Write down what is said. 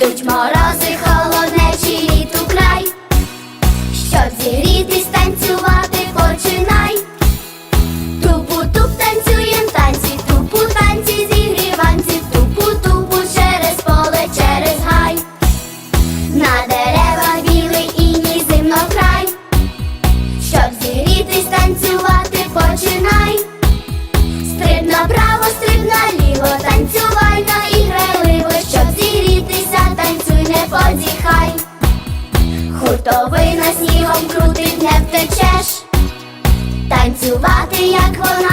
Йдуть морози, холоднечі літу край, щоб зігрітись, танцювати починай. Тупу-туп танцюєм танці, тупу танці зігріванці, тупу-тупу через поле, через гай. На деревах білий і ні зимно край, щоб зігрітись, танцювати починай. Хуртовина снігом крутить, не втечеш. Танцювати, як вона